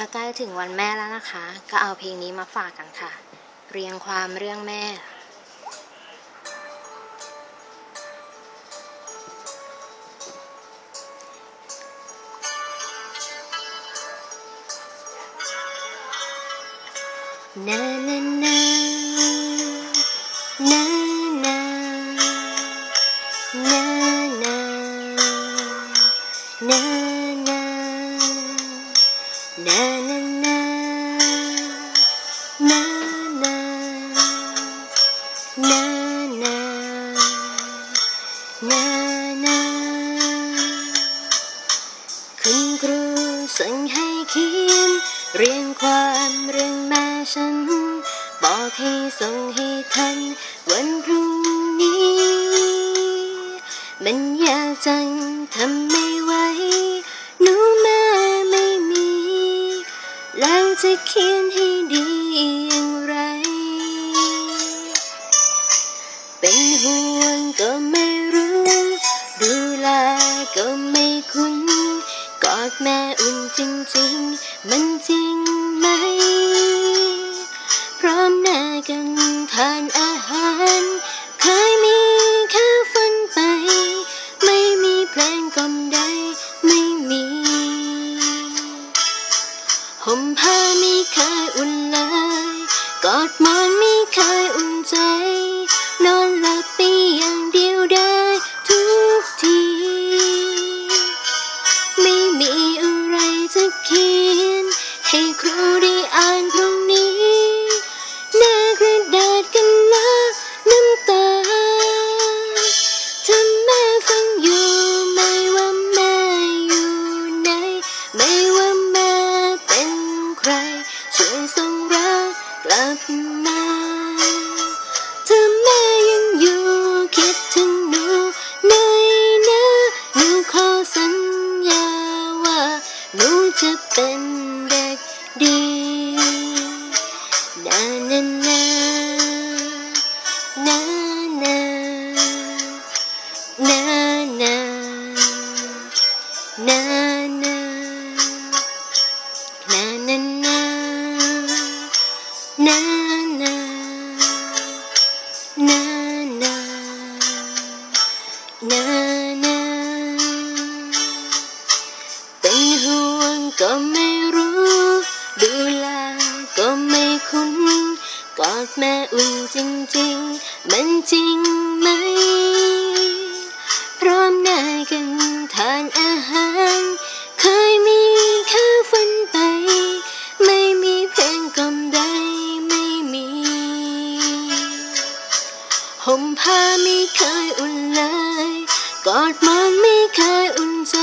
ก็ใกล้ถึงวันแม่แล้วนะคะ ก็เอาเพลงนี้มาฝากกันค่ะ เรียงความเรื่องแม่นานานานานานานานา นานานานาคุณครูสั่งให้เขียนเรียงความเรื่องแม่ฉัน บอกให้ส่งให้ทันวันพรุ่งนี้ มันยากจังทำไม่ไหวหนูแม่ไม่มี แล้วจะเขียนให้ดี ก็ไม่คุ้นกอดแม่อุ่นจริงๆ มันจริงไหม พร้อมหน้ากันทานอาหาร เคยมีแค่ฝันไป ไม่มีเพลงกล่อมใดไม่มีห่มผ้าไม่เคยอุ่นเลย กอดมอน มาถ้าแม่ยังอยู่คิดถึงหนูหน่อยนะหนูขอสัญญาว่าหนูจะเป็นเด็กดีนานานานานานานานานา na na na na na na เป็นห่วงก็ไม่รู้ ดูแลก็ไม่คุ้นกอดแม่อุ่นจริงๆ มันจริงไหม พร้อมหน้ากันทานอาหาร เคยมีแค่ฝันไป ไม่มีเพลงกล่อมใดไม่มีห่มผ้าไม่เคยอุ่นเลย กอดมอนไม่เคยอุ่นใจ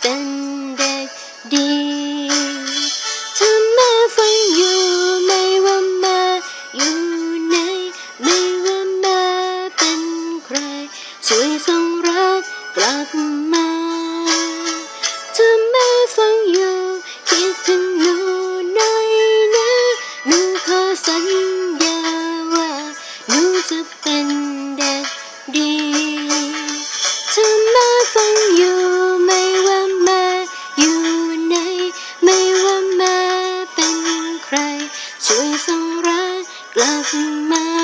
เป็นเด็กดีถ้าแม่ฟังอยู่ไม่ว่าแม่อยู่ไหนไม่ว่าแม่เป็นใครช่วยส่งรักกลับ ช่วยส่งรักกลับมา